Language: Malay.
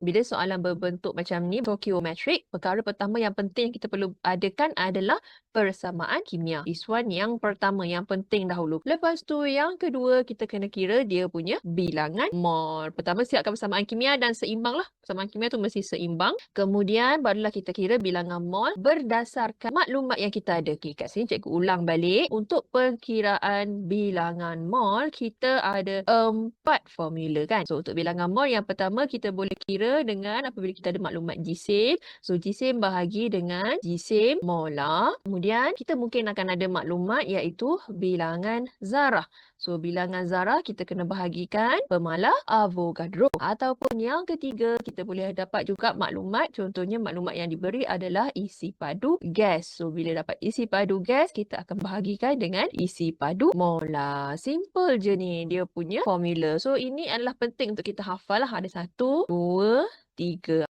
bila soalan berbentuk macam ni, stoichiometric, perkara pertama yang penting yang kita perlu adakan adalah persamaan kimia. This one yang pertama, yang penting dahulu. Lepas tu yang kedua, kita kena kira dia punya bilangan mol. Pertama siapkan persamaan kimia dan seimbang lah. Persamaan kimia tu mesti seimbang. Kemudian barulah kita kira bilangan mol berdasarkan maklumat yang kita ada. Okay, kat sini cikgu ulang balik. Untuk perkiraan bilangan mol, kita ada empat formula kan. So untuk bilangan mol yang pertama kita boleh kira dengan apabila kita ada maklumat jisim. So jisim bahagi dengan jisim molar. Kemudian kita mungkin akan ada maklumat iaitu bilangan zarah. So bilangan zarah kita kena bahagikan pemalah Avogadro. Ataupun yang ketiga kita boleh dapat juga maklumat. Contohnya maklumat yang diberi adalah isi padu gas. So bila dapat isi padu gas kita akan bahagikan dengan isi padu molar. Simple je ni dia punya formula. So ini adalah penting untuk kita hafal lah. Ada satu, dua, 第一个。